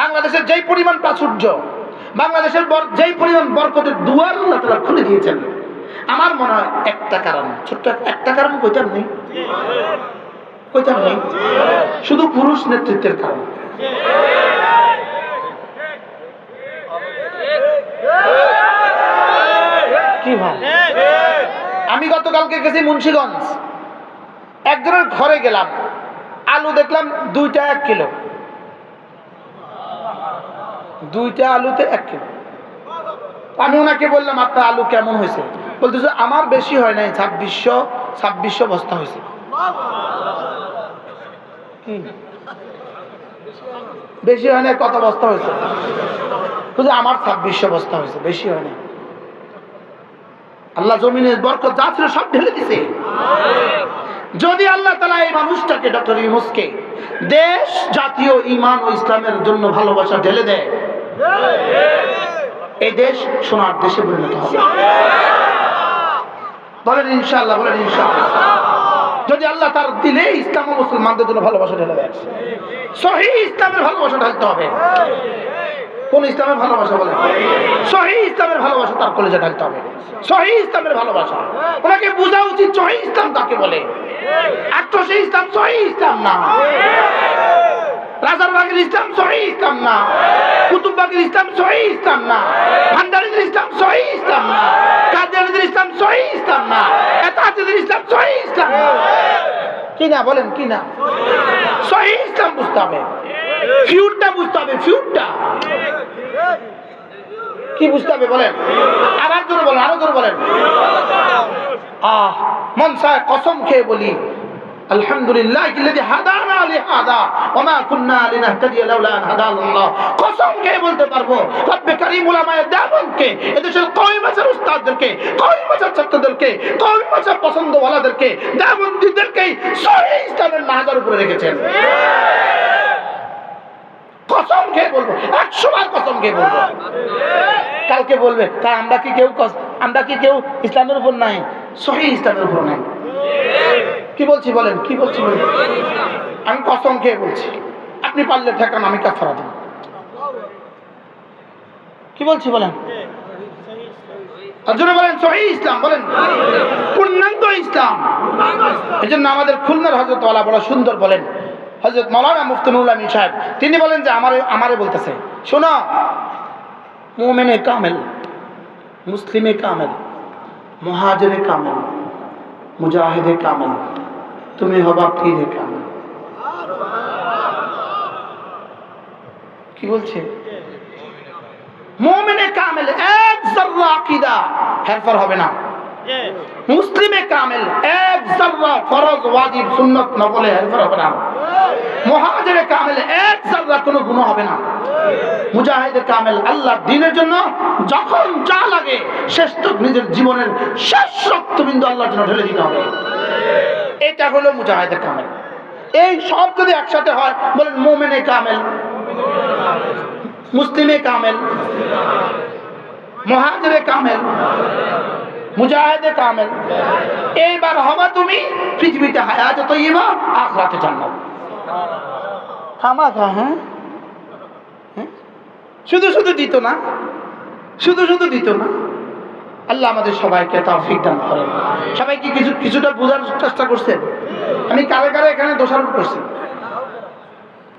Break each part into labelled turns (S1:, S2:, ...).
S1: বাংলাদেশের যেই পরিমাণ প্রাচুর্য, বাংলাদেশের যেই পরিমাণ বরকতের দুয়ার আল্লাহ তালা খুলে দিয়েছেন, আমার মনে হয় একটা কারণ, ছোট্ট একটা কারণ কইতাম নেই কইতাম নেই শুধু পুরুষ নেতৃত্বের কারণ। কি আমি গতকালকে গেছি মুন্সিগঞ্জ। একজনের ঘরে গেলাম, আলু দেখলাম দুইটা এক কিলো। দুইটা আলুতে এক কিলো আমি ওনাকে বললাম, আপনার আলু কেমন হয়েছে? বলতেছে, আমার বেশি হয় নাই, ছাব্বিশশো ছাব্বিশশো বস্তা হয়েছে। বেশি হয় নাই, কত বস্তা হয়েছে? বলছে, আমার ছাব্বিশশো বস্তা হয়েছে, বেশি হয় নাই। আল্লাহ জমিনের বরকত যা ছিল সব ঢেলে দিছে। যদি আল্লাহ তালা এই মানুষটাকে ডক্টর ইউনুসকে দেশ, জাতীয়, ইমান ও ইসলামের জন্য ভালোবাসা ঢেলে দেয় এই দেশ সোনার দেশে পরিণত হবে। বলেন ইনশাআল্লাহ বলেন ইনশাআল্লাহ। যদি আল্লাহ তার দিলে ইসলাম ও মুসলমানদের জন্য ভালোবাসা ঢেলে দেয়। সহি ইসলামের ভালোবাসা ঢালতে হবে। কোন ইসলামের ভালোবাসা বলে সহি ইসলামের ভালোবাসা তার কলেজে ঢালতে হবে। সহি ইসলামের ভালোবাসা। ওনাকে বোঝা উচিত সহি ইসলাম তাকে বলে। আট্রসি ইসলাম সহি ইসলাম না। রাজারবাগের ইসলাম সহি ইসলাম না। কুতুববাগের ইসলাম সহি ইসলাম না। ভান্ডারিদের ইসলাম সহি ইসলাম না। কাদিয়ানিদের ইসলাম সহি ইসলাম না। এতাহাতিদের ইসলাম সহি ইসলাম না। কি বলেন, কি না? সহি ইসলাম বুঝতে হবে। ফিউরটা বুঝতে হবে ফিউরটা কি বুঝতে হবে বলেন? আবার জোরে বলেন, আরও জোরে বলেন। আহ, মন সায় কসম খেয়ে বলি। আলহামদুলিল্লাহ الذي هدانا لهذا وما كنا لنهتدي لولا ان هدانا الله কসম খেয়ে বলতে পারবো রব্বে কারীম উলামায়ে দেওবন্দকে এদেশের কওমি মাছের উস্তাদদেরকে কওমি মাছের ছাত্রদেরকে কওমি মাছের পছন্দওয়ালাদেরকে দেওবন্দীদেরকে সহি ইসলামের নাহাজার উপরে রেখেছেন কসম খেয়ে বলবো একশো বার কসম খেয়ে বলবো কালকে বলবে তা আমরা কি কেউ কস- আমরা কি কেউ ইসলামের উপর নাই সহি ইসলামের উপর নাই কি বলছি বলেন, কি বলছি বলেন? আমি কসম খেয়ে বলছি, আপনি পারলে ঠেকান, আমি কাফারা দেব। কি বলছি বলেন? আর বলেন, সহি ইসলাম, বলেন। পূর্ণাঙ্গ ইসলাম। এই জন্য আমাদের খুলনার হজরত ওয়ালা বড় সুন্দর বলেন। হজরত মৌলানা মুফতুল আমিন সাহেব, তিনি বলেন যে আমারে আমারে বলতেছে, শোনো, মোমেনে কামেল, মুসলিমে কামেল, মহাজরে কামেল, মুজাহিদে কামেল তুমি হবা পীরে কামেল কি বলছে? এক হেরফার হবে না। মুসলিমে এক ফরজ, ওয়াজিব, সুন্নত, নফলে হেরফার হবে না। কামেল, এক কোনো গুনাহ হবে না। মুজাহিদে কামেল আল্লাহ দিনের জন্য যখন যা লাগে, শেষ তক নিজের জীবনের শেষ রক্তবিন্দু আল্লাহর জন্য ঢেলে দিতে হবে। এটা হলো মুজাহিদে কামেল। এই সব যদি একসাথে হয় বলেন মোমেনে কামেল মুসলিমে কামেল মহাজরে কামেল মুজাহিদে কামেল এইবার হবা তুমি পৃথিবীতে হায়াতে তৈবা আখরাতে জান্নাত। থামা খা হ্যাঁ? হ্যাঁ? শুধু শুধু দিত না শুধু শুধু দিত না। আল্লাহ আমাদের সবাইকে তৌফিক দান করেন। সবাই কি কিছু কিছুটা বোঝার চেষ্টা করছেন? আমি কারে কারে এখানে দোষারোপ করছি।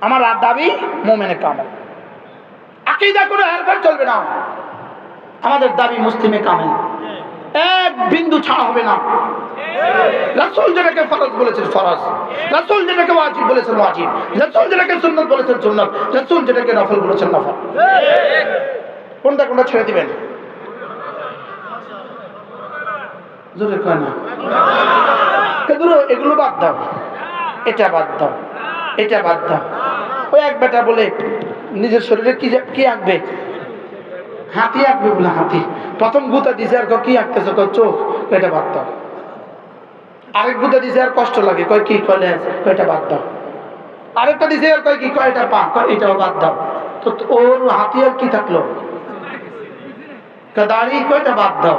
S1: আমার আর দাবি মোমেনে কামেল। আকিদা করে হেরফের চলবে না। আমাদের দাবি মুসলিমে কামেল। এক বিন্দু ছাড়া হবে না। রাসূল যেটাকে ফরজ বলেছেন, ফরজ। রাসূল যেটাকে ওয়াজিব বলেছেন, ওয়াজিব। রাসূল যেটাকে সুন্নাত বলেছেন, সুন্নাত। রাসূল যেটাকে নফল বলেছেন, নফল। কোনটা কোনটা ছেড়ে দিবেন? জোরে কয় না। এগুলো এগুলো বাদ দাও। এটা বাদ দাও। এটা বাদ দাও। ওই এক বেটা বলে, নিজের শরীরে কি কি আঁকবে? হাতি আঁকবে বলে হাতি। প্রথম গুতা দিছে আর কি আঁকতেছে? কয়, চোখ। এটা বাদ দাও। আরেক গুতা দিছে আর কষ্ট লাগে। কয়, কি? কয় এটা বাদ দাও। আরেকটা দিছে আর কয়, কি? কয়, এটা পা। কয়, এটাও বাদ দাও। তো ওর হাতি আর কি থাকল? দাড়ি। কয়, এটা বাদ দাও।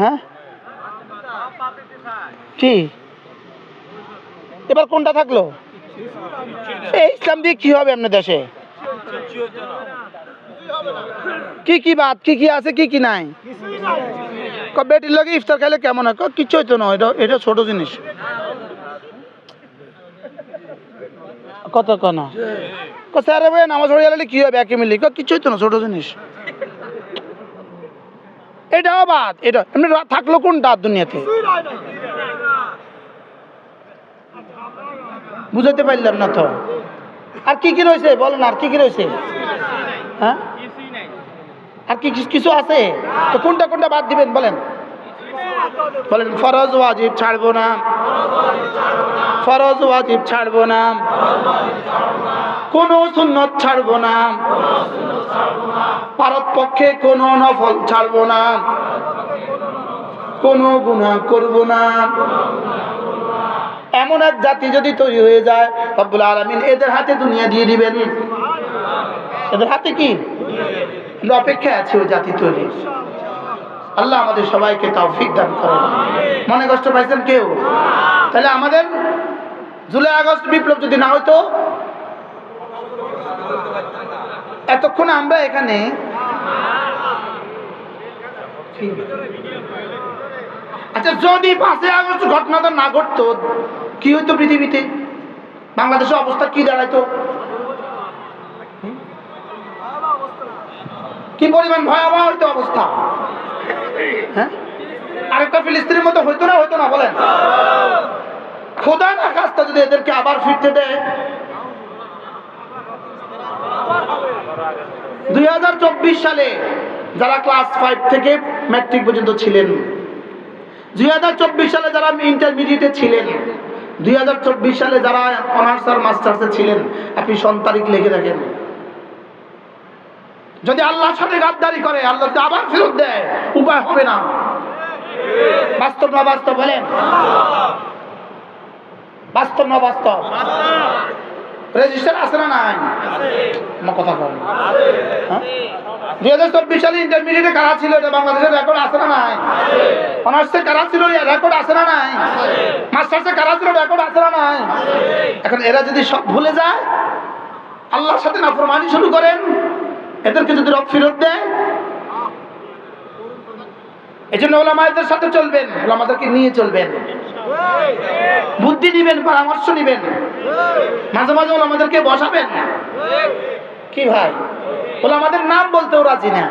S1: হ্যাঁ? এবার কোনটা থাকল? এই ইসলাম দিয়ে কি হবে আপনার দেশে? কি কি বাদ, কি কি আছে, কি কি নাই? বেটির লগে ইফতার খাইলে কেমন হয়? ক কিচ্ছু হইতো না, এটা এটা ছোট জিনিস। কত কন স্যারে নামাজ গেলে কি হবে? একে মিলি কিচ্ছু হইতো না, ছোট জিনিস। এটাও বাদ, এটা এমনি থাকল কোনটা দুনিয়াতে? বুঝাতে পারলাম না তো। আর কি কি রয়েছে? বলেন, আর কি কি রয়েছে? হ্যাঁ? আর কি কিছু আছে? তো কোনটা কোনটা বাদ দিবেন, বলেন। বলেন, ফরজ ওয়াজিব ছাড়বো না। ফরজ ওয়াজিব ছাড়বো না। কোন সুন্নত ছাড়বো না। পারত পক্ষে কোন নফল ছাড়বো না। কোন গুণা করব না। এমন এক জাতি যদি তৈরি হয়ে যায়, রব্বুল আলমিন এদের হাতে দুনিয়া দিয়ে দিবেন। এদের হাতে কি? অপেক্ষায় আছি ওই জাতি তৈরি। আল্লাহ আমাদের সবাইকে তৌফিক দান করেন। মনে কষ্ট পাইছেন কেউ? তাহলে আমাদের জুলাই আগস্ট বিপ্লব যদি না হতো এতক্ষণ আমরা এখানে আচ্ছা যদি পাঁচই আগস্ট ঘটনাটা না ঘটতো, কি হইতো পৃথিবীতে? বাংলাদেশের অবস্থা কি দাঁড়াইতো? কি পরিমাণ ভয়াবহ হইতো অবস্থা? হ্যাঁ? আরেকটা ফিলিস্তিনের মতো হইতো না হইতো না, বলেন। খোদা না কাজটা যদি এদেরকে আবার ফিরতে দেয় দুই সালে যারা ক্লাস ফাইভ থেকে ম্যাট্রিক পর্যন্ত ছিলেন, দুই সালে যারা ইন্টারমিডিয়েটে ছিলেন, দুই সালে যারা অনার্স আর মাস্টার্সে ছিলেন, আপনি সন্তারিক লিখে রাখেন যদি আল্লাহর সাথে গাদ্দারি করে, আল্লাহ আবার ফেরত দেয়, উপায় হবে না। বাস্তব না বাস্তব বলেন? বাস্তব না বাস্তব? রেজিস্টার আছে না নাই? কথা করেন দুই হাজার চব্বিশ সালে ইন্টারমিডিয়েটে কারা ছিল? এটা বাংলাদেশের রেকর্ড আছে না নাই? অনার্সে কারা ছিল? রেকর্ড আছে না নাই? মাস্টার্সে কারা ছিল? রেকর্ড আছে না নাই? এখন এরা যদি সব ভুলে যায়, আল্লাহর সাথে নাফরমানি শুরু করেন, এদেরকে যদি রব ফেরত দেয় এই জন্য ওলামাদের সাথে চলবেন, ওলামাদেরকে নিয়ে চলবেন। বুদ্ধি দিবেন পরামর্শ নিবেন। মাঝে মাঝে ওলামাদেরকে বসাবেন। কি ভাই? ওলামাদের নাম বলতেও রাজি না।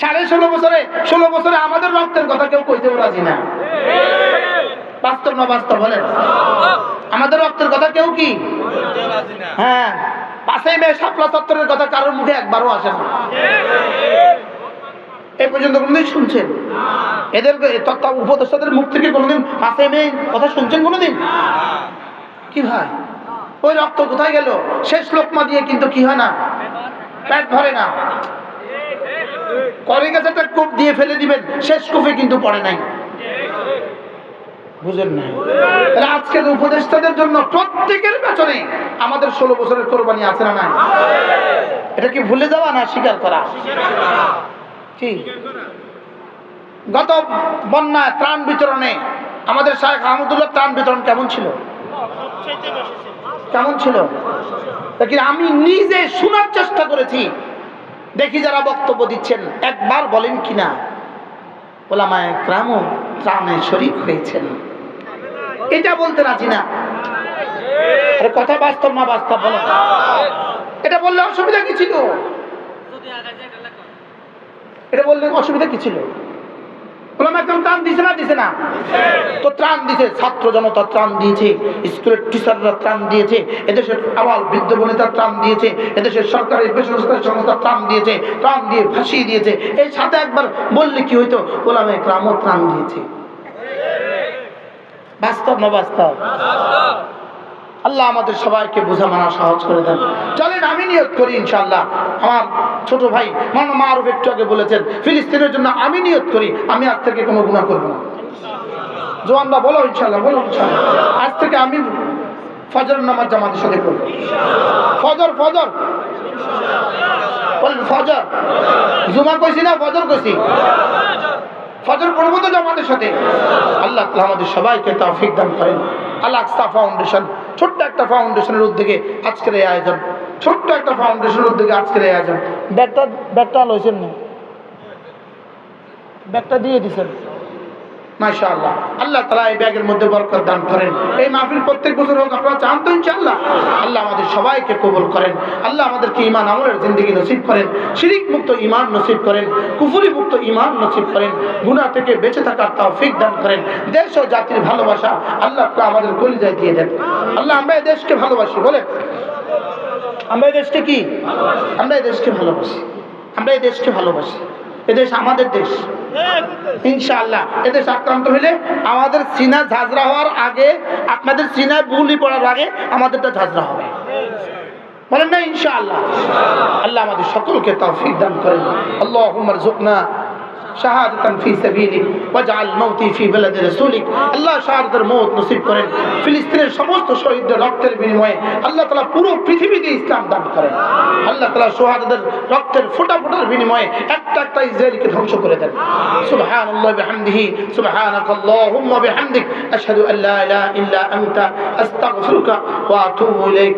S1: সাড়ে ষোলো বছরে ষোলো বছরে আমাদের রক্তের কথা কেউ কইতেও রাজি না। বাস্তব না বাস্তব বলেন? আমাদের রক্তের কথা কেউ কি? হ্যাঁ পাশেই মেয়ে শাপলা চত্বরের কথা কারোর মুখে একবারও আসে না। এই পর্যন্ত কোনোদিন শুনছেন? এদের তত্ত্ব উপদেষ্টাদের মুখ থেকে কোনোদিন পাশে মেয়ে কথা শুনছেন কোনোদিন? কি ভাই? ওই রক্ত কোথায় গেল? শেষ লোকমা দিয়ে কিন্তু কি হয় না? পেট ভরে না। করে গেছে একটা কূপ দিয়ে ফেলে দিবেন, শেষ কূপে কিন্তু পড়ে নাই। বুঝেন না আজকের উপদেষ্টাদের জন্য প্রত্যেকের পেছনে আমাদের ষোলো বছরের কোরবানি আছে না নাই? এটা কি ভুলে যাওয়া না স্বীকার করা? গত বন্যায় ত্রাণ বিতরণে আমাদের শাহেখ আহমদুল্লাহ ত্রাণ বিতরণ কেমন ছিল? কেমন ছিল? দেখি, আমি নিজে শোনার চেষ্টা করেছি। দেখি যারা বক্তব্য দিচ্ছেন, একবার বলেন কিনা? ওলামায় ক্রাম ত্রাণে শরিক হয়েছেন। এটা বলতে রাজি না। কথা বাস্তব না বাস্তব বলো। এটা বললে অসুবিধা কি ছিল? এটা বললে অসুবিধা কি ছিল? ত্রাণ ছাত্র দিয়েছে, স্কুলের টিচাররা ত্রাণ দিয়েছে, এদেশের আবাল বৃদ্ধ বনিতা ত্রাণ দিয়েছে, এদেশের সরকারি বেসরকারি ত্রাণ দিয়েছে দিয়ে দিয়েছে। এই সাথে একবার বললে কি ত্রাণ দিয়েছে। বাস্তব না বাস্তব। আল্লাহ আমাদের সবাইকে বোঝা মানা সহজ করে দেন। চলেন, আমি নিয়ত করি ইনশাল্লাহ আমার ছোট ভাই মানো মারুফ একটু আগে বলেছেন, ফিলিস্তিনের জন্য আমি নিয়ত করি, আমি আজ থেকে কোনো গুণা করব না। জোয়ানরা বলো ইনশাল্লাহ বলো ইনশাল্লাহ আজ থেকে আমি ফজর নামাজ জামাতের সাথে করব। ফজর ফজর। ফজর। জুমা কইছি না, ফজর কইছি? ফজর পড়ব তো জামাতের সাথে। আল্লাহ আমাদের সবাইকে তাফিক দান করেন। আল্লাহ ফাউন্ডেশন একটা ফাউন্ডেশনের উদ্যোগে আজকের এই আয়োজন। ছোট্ট একটা ফাউন্ডেশনের উদ্যোগে আজকের এই আয়োজন। ব্যাগটা ব্যাগটা লইছেন না? ব্যাগটা দিয়ে দিছেন। থেকে বেঁচে থাকার তাও ফিক দান করেন। দেশ ও জাতির ভালোবাসা আল্লাহ আমাদের কলিজায় দিয়ে দেন। আল্লাহ, আমরা এই দেশকে ভালোবাসি বলে আমরা এই দেশকে কি? আমরা এই দেশকে ভালোবাসি। আমরা এই দেশকে ভালোবাসি। এদেশ আমাদের দেশ। এদেশ আক্রান্ত আমাদের সিনা ঝাঁঝরা হওয়ার আগে, আপনাদের বুলি পড়ার আগে আমাদেরটা ঝাঁঝরা হবে। বলেন না আল্লাহ আমাদের সকলকে তৌফিক দান করেন। ফি ফি আল্লাহ নসিব করেন। ফিলিস্তিনের সমস্ত শহীদদের রক্তের বিনিময়ে আল্লাহ পুরো পৃথিবীতে ইসলাম দান করেন। আল্লাহ তাআলা শাহাদাতের রক্তের ফোঁটা ফোঁটার বিনিময়ে একটা একটা ইসরায়েলকে ধ্বংস করে দেন। সুবহানাল্লাহি বিহামদিহি, সুবহানাকাল্লাহুম্মা বিহামদিক, আশহাদু আল লা ইলাহা ইল্লা আনতা, আস্তাগফিরুকা ওয়া আতুবু ইলাইক।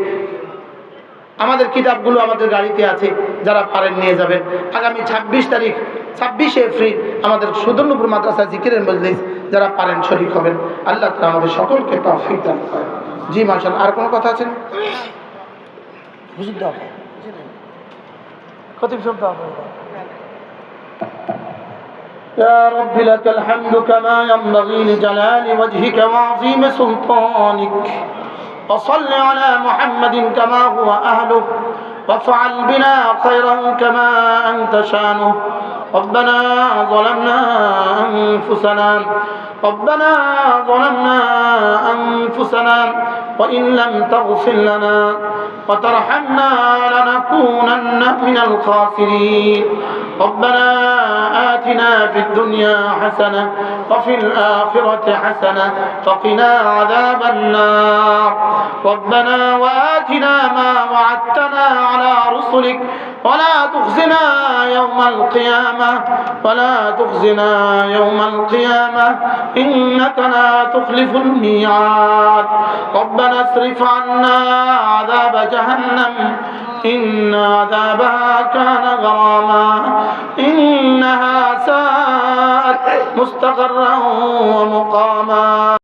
S1: আমাদের কিতাবগুলো আমাদের গাড়িতে আছে, যারা পারেন নিয়ে যাবেন। আগামী ছাব্বিশ তারিখ, ছাব্বিশে এপ্রিল, আমাদের সুদর্ণপুর মাদ্রাসা জিকিরের মজলিস, যারা পারেন শরীর হবেন। আল্লাহ তালা আমাদের সকলকে তৌফিক দান করেন। জি মার্শাল আর কোনো কথা আছে? হুজুর দাও। خطيب شو يا رب لك الحمد كما ينبغي لجلال وجهك وعظيم سلطانك. وصل على محمد كما هو أهله. وافعل بنا خيرا كما أنت شانه. ربنا ظلمنا أنفسنا. ربنا ظلمنا أنفسنا. وإن لم تغفر لنا وترحمنا لنكونن من الخاسرين. ربنا آتنا في الدنيا حسنة وفي الآخرة حسنة وقنا عذاب النار. ربنا وآتنا ما وعدتنا على رسلك. ولا تخزنا يوم القيامة. ولا تخزنا يوم القيامة. إنك لا تخلف الميعاد. ربنا اصرف عنا عذاب جهنم. إن عذابها كان غراما. إنها ساءت مستقرا ومقاما.